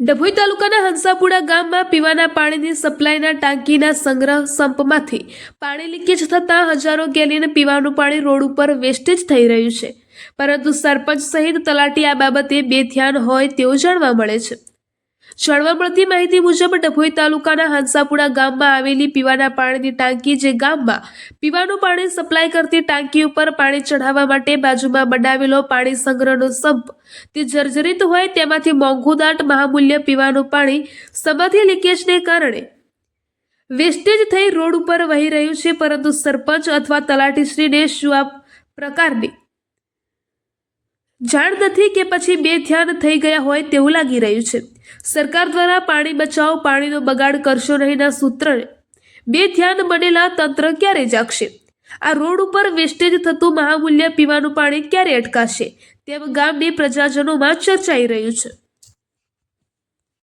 ડભોઈ તાલુકાના હંસાપુરા ગામમાં પીવાના પાણીની સપ્લાયના ટાંકીના સંગ્રહ સંપમાંથી પાણી લીકેજ થતાં હજારો ગેલીન પીવાનું પાણી રોડ ઉપર વેસ્ટેજ થઈ રહ્યું છે. પરંતુ સરપંચ સહિત તલાટી આ બાબતે બે ધ્યાન હોય તેવું જાણવા મળે છે. જાણવા મળતી માહિતી મુજબ ડભોઈ તાલુકાના હંસાપુરા ગામમાં આવેલી પીવાના પાણીની ટાંકી જે ગામમાં પીવાનું પાણી સપ્લાય કરતી ટાંકી ઉપર પાણી ચઢાવવા માટે બાજુમાં બનાવેલો પાણી સંગ્રહનો સંપ તે જર્જરિત હોય તેમાંથી મોંઘુદાટ મહામૂલ્ય પીવાનું પાણી સમાધિ લીકેજને કારણે વેસ્ટેજ થઈ રોડ ઉપર વહી રહ્યું છે, પરંતુ સરપંચ અથવા તલાટીશ્રીને શું આ પ્રકારની જાણ નથી કે પછી બે ધ્યાન થઈ ગયા હોય તેવું લાગી રહ્યું છે. સરકાર દ્વારા પાણી બચાવો, પાણીનો બગાડ કરશો નહીંના સૂત્રને બે ધ્યાન બનેલા તંત્ર ક્યારે જાગશે? આ રોડ ઉપર વેસ્ટેજ થતું મહામૂલ્ય પીવાનું પાણી ક્યારે અટકાશે? તેમ ગામની પ્રજાજનોમાં ચર્ચાઈ રહ્યું છે.